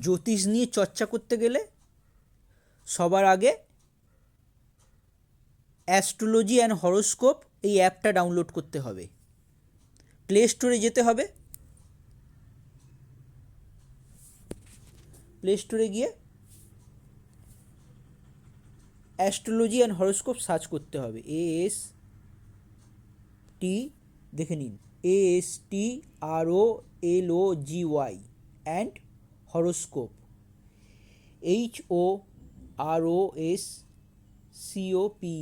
জ্যোতিষ নিয়ে চর্চা করতে গেলে সবার আগে অ্যাস্ট্রোলজি অ্যান্ড হরোস্কোপ এই অ্যাপটা ডাউনলোড করতে হবে। প্লে স্টোরে যেতে হবে। প্লে স্টোরে গিয়ে অ্যাস্ট্রোলজি অ্যান্ড হরোস্কোপ সার্চ করতে হবে। এ এস টি দেখে নিন। A S T R O L O G Y and horoscope. H O R O S C O P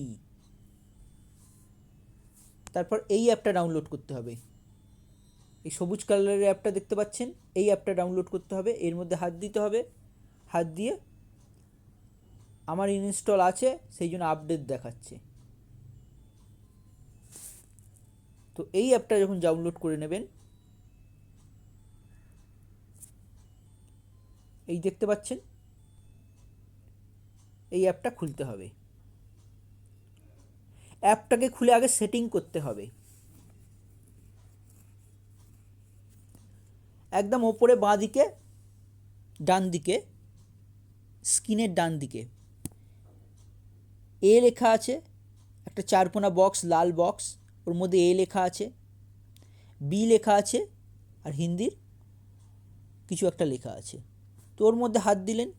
তারপর এই অ্যাপটা ডাউনলোড করতে হবে। এই সবুজ কালারের অ্যাপটা দেখতে পাচ্ছেন, এই অ্যাপটা ডাউনলোড করতে হবে। এর মধ্যে হাত দিতে হবে। হাত দিয়ে আমার ইনস্টল আছে, সেই জন্য আপডেট দেখাচ্ছে। তো এই অ্যাপটা যখন ডাউনলোড করে নেবেন এই দেখতে পাচ্ছেন? এই অ্যাপটা খুলতে হবে। অ্যাপটাকে খুলে আগে সেটিং করতে হবে। একদম ওপরে বাঁ দিকে, ডান দিকে, স্ক্রিনের ডান দিকে। এ লেখা আছে, একটা চারকোনা বক্স, লাল বক্স, ওর মধ্যে এ লেখা আছে, বি লেখা আছে, আর হিন্দির কিছু একটা লেখা আছে। তো ওর মধ্যে হাত দিলেন?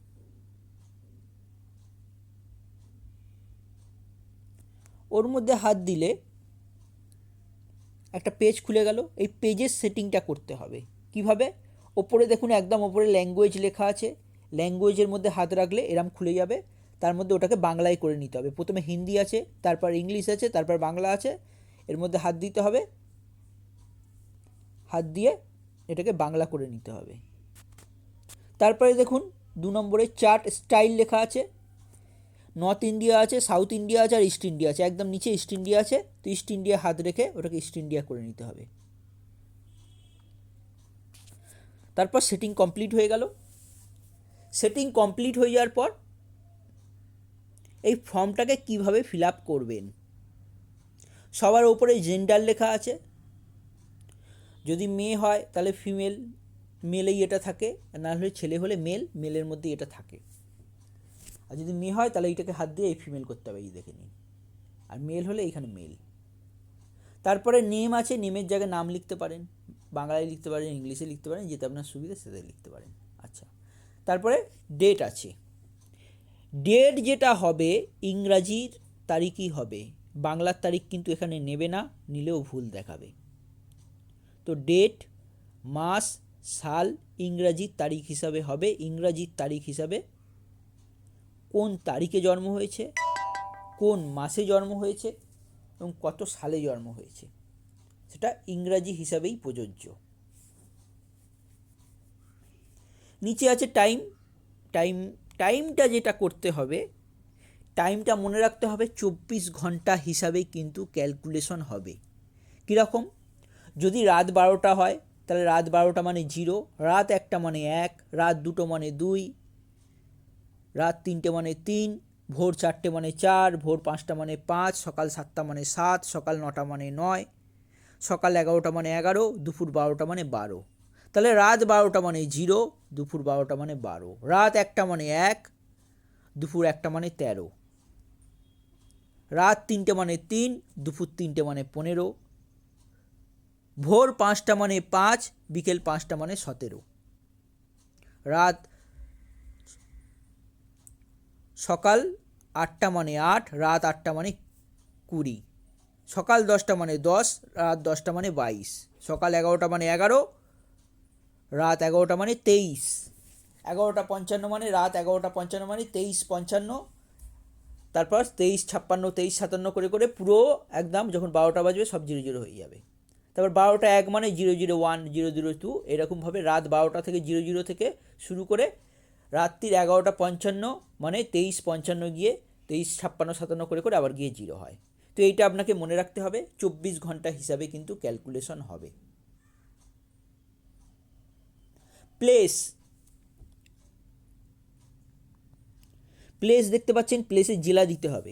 ওর মধ্যে হাত দিলে একটা পেজ খুলে গেল। এই পেজের সেটিংটা করতে হবে। কীভাবে? ওপরে দেখুন, একদম ওপরে ল্যাঙ্গুয়েজ লেখা আছে। ল্যাঙ্গুয়েজের মধ্যে হাত রাখলে এরম খুলে যাবে। তার মধ্যে ওটাকে বাংলায় করে নিতে হবে। প্রথমে হিন্দি আছে, তারপর ইংলিশ আছে, তারপর বাংলা আছে। এর মধ্যে হাত দিতে হবে। হাত দিয়ে এটাকে বাংলা করে নিতে হবে। তারপরে দেখুন, দু নম্বরে চার্ট স্টাইল লেখা আছে। নর্থ ইন্ডিয়া আছে, সাউথ ইন্ডিয়া আছে আর ইস্ট ইন্ডিয়া আছে। একদম নিচে ইস্ট ইন্ডিয়া আছে, তো ইস্ট ইন্ডিয়া হাত রেখে ওটাকে ইস্ট ইন্ডিয়া করে নিতে হবে। তারপর সেটিং কমপ্লিট হয়ে গেল। সেটিং কমপ্লিট হয়ে যাওয়ার পর এই ফর্মটাকে কীভাবে ফিল আপ করবেন? সবার ওপরে জেন্ডার লেখা আছে। যদি মেয়ে হয়, তাহলে ফিমেল। মেলেই এটা থাকে, আর না হলে ছেলে হলে মেল, মেলের মধ্যে এটা থাকে। আর যদি মেয়ে হয়, তাহলে এইটাকে হাত দিয়ে এই ফিমেল করতে হবে, এই দেখে নিন। আর মেল হলে এইখানে মেল। তারপরে নেম আছে, নেমের জায়গায় নাম লিখতে পারেন, বাংলায় লিখতে পারেন, ইংলিশে লিখতে পারেন যেটা আপনার সুবিধা সেটাই লিখতে পারেন। আচ্ছা তারপরে ডেট আছে। ডেট যেটা হবে, ইংরাজির তারিখই হবে। বাংলার তারিখ কিন্তু এখানে নেবে না, নিলেও ভুল দেখাবে। তো ডেট মাস সাল ইংরাজির তারিখ হিসাবে হবে, ইংরাজির তারিখ হিসাবে কোন তারিখে জন্ম হয়েছে, কোন মাসে জন্ম হয়েছে এবং কত সালে জন্ম হয়েছে। সেটা ইংরাজি হিসাবেই প্রযোজ্য। নিচে আছে টাইম টাইম টাইমটা যেটা করতে হবে টাইমটা মনে রাখতে হবে চব্বিশ ঘণ্টা হিসাবেই কিন্তু ক্যালকুলেশন হবে। কীরকম? যদি রাত বারোটা হয় তাহলে রাত বারোটা মানে জিরো, রাত একটা মানে এক, রাত দুটো মানে দুই, রাত তিনটে মানে তিন, ভোর চারটে মানে চার, ভোর পাঁচটা মানে পাঁচ, সকাল সাতটা মানে সাত, সকাল নটা মানে নয়, সকাল এগারোটা মানে এগারো, দুপুর বারোটা মানে বারো। তাহলে রাত বারোটা মানে জিরো, দুপুর বারোটা মানে বারো। রাত একটা মানে এক, দুপুর একটা মানে তেরো। রাত তিনটে মানে তিন, দুপুর তিনটে মানে পনেরো ভোর পাঁচটা মানে পাঁচ, বিকেল পাঁচটা মানে সতেরো। রাত সকাল আটটা মানে আট, রাত আটটা মানে কুড়ি। সকাল দশটা মানে দশ, রাত দশটা মানে বাইশ। সকাল এগারোটা মানে এগারো, রাত এগারোটা মানে তেইশ। এগারোটা পঞ্চান্ন মানে রাত এগারোটা পঞ্চান্ন মানে তেইশ পঞ্চান্ন। তারপর তেইশ ছাপ্পান্ন, তেইশ সাতান্ন করে করে পুরো একদম যখন বারোটা বাজবে সব জিরো জিরো হয়ে যাবে। তারপর বারোটা এক মানে zero zero one, zero zero two এরকমভাবে রাত বারোটা থেকে জিরো জিরো থেকে শুরু করে রাত্রির এগারোটা পঞ্চান্ন মানে তেইশ পঞ্চান্ন গিয়ে তেইশ ছাপ্পান্ন সাতান্ন করে করে আবার গিয়ে জিরো হয়। তো এইটা আপনাকে মনে রাখতে হবে, চব্বিশ ঘণ্টা হিসাবে কিন্তু ক্যালকুলেশন হবে। প্লেস প্লেস দেখতে পাচ্ছেন, প্লেসে জেলা দিতে হবে।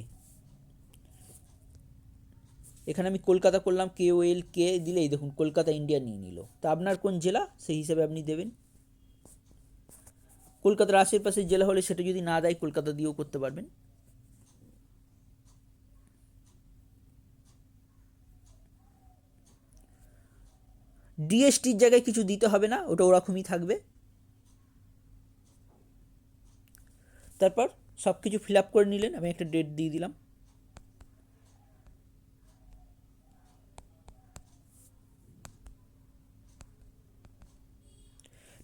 এখানে আমি কলকাতা করলাম কে ও এল কে দিলেই দেখুন কলকাতা ইন্ডিয়া নিয়ে নিল। তা আপনার কোন জেলা? সেই হিসাবে আপনি দেবেন। কলকাতার আশেপাশের জেলা হলে সেটা যদি না দেয়, কলকাতা দিয়েও করতে পারবেন। ডিএসটির জায়গায় কিছু দিতে হবে না, ওটা ওরকমই থাকবে। তারপর সব কিছু ফিল আপ করে নিলেন, আমি একটা ডেট দিয়ে দিলাম।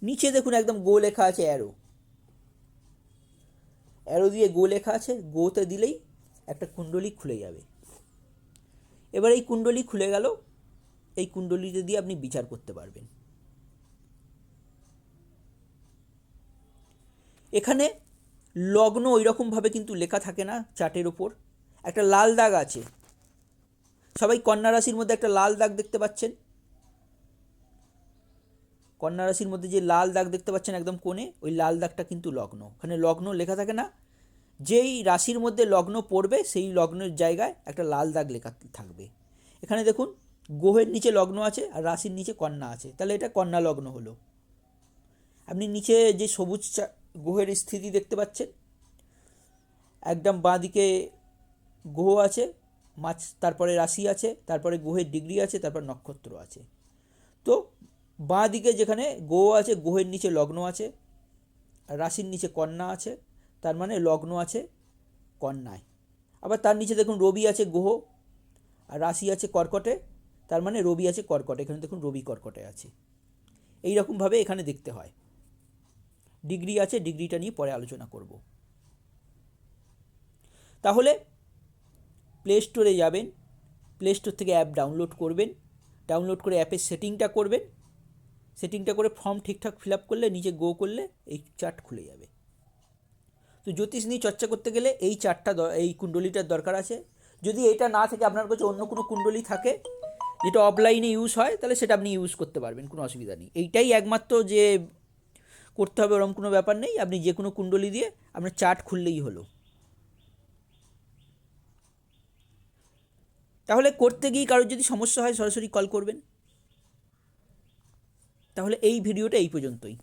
নিচে দেখুন একদম গো লেখা আছে অ্যারো অ্যারো দিয়ে গো লেখা আছে গোতে দিলেই একটা কুণ্ডলী খুলে যাবে। এবার এই কুণ্ডলী খুলে গেল, এই কুণ্ডলীতে দিয়ে আপনি বিচার করতে পারবেন। এখানে লগ্ন ওই রকমভাবে কিন্তু লেখা থাকে না চার্টের ওপর। একটা লাল দাগ আছে। সবাই কন্যা রাশির মধ্যে একটা লাল দাগ দেখতে পাচ্ছেন। কন্যা রাশির মধ্যে যে লাল দাগ দেখতে পাচ্ছেন একদম কোণে, ওই লাল দাগটা কিন্তু লগ্ন। ওখানে লগ্ন লেখা থাকে না? যেই রাশির মধ্যে লগ্ন পড়বে, সেই লগ্নের জায়গায় একটা লাল দাগ লেখা থাকবে। এখানে দেখুন, গ্রহের নিচে লগ্ন আছে আর রাশির নিচে কন্যা আছে। তাহলে এটা কন্যা লগ্ন হলো। আপনি নিচে যে সবুজ গ্রহের স্থিতি দেখতে পাচ্ছেন, একদম বাঁদিকে গ্রহ আছে মাছ তারপরে রাশি আছে, তারপরে গ্রহের ডিগ্রি আছে, তারপর নক্ষত্র আছে। তো বাঁ দিকে যেখানে গো আছে গ্রহের নিচে লগ্ন আছে, রাশির নিচে কন্যা আছে, তার মানে লগ্ন আছে কন্যায়। আবার তার নিচে দেখুন রবি আছে গ্রহ আর রাশি আছে কর্কটে, তার মানে রবি আছে কর্কটে, এখানে দেখুন রবি কর্কটে আছে। এই রকমভাবে এখানে দেখতে হয়। ডিগ্রি আছে, ডিগ্রিটা নিয়ে পরে আলোচনা করব। তাহলে প্লে স্টোরে যাবেন, প্লে স্টোর থেকে অ্যাপ ডাউনলোড করবেন, ডাউনলোড করে অ্যাপের সেটিংটা করবেন সেটিংটা করে ফর্ম ঠিকঠাক ফিল আপ করলে নিচে গো করলে এই চার্ট খুলে যাবে। তো জ্যোতিষ নিয়ে চর্চা করতে গেলে এই চার্টটা এই কুণ্ডলিটার দরকার আছে। যদি এটা না থাকে, আপনার কাছে অন্য কোনো কুণ্ডলি থাকে, যেটা অফলাইনে ইউজ হয়, তাহলে সেটা আপনি ইউজ করতে পারবেন, কোনো অসুবিধা নেই। এইটাই একমাত্র যে করতে হবে ওরকম কোনো ব্যাপার নেই। আপনি যে কোনো কুণ্ডলি দিয়ে আপনার চার্ট খুললেই হলো। তাহলে করতে গিয়ে কারোর যদি সমস্যা হয়, সরাসরি কল করবেন। তাহলে এই ভিডিওটা এই পর্যন্তই।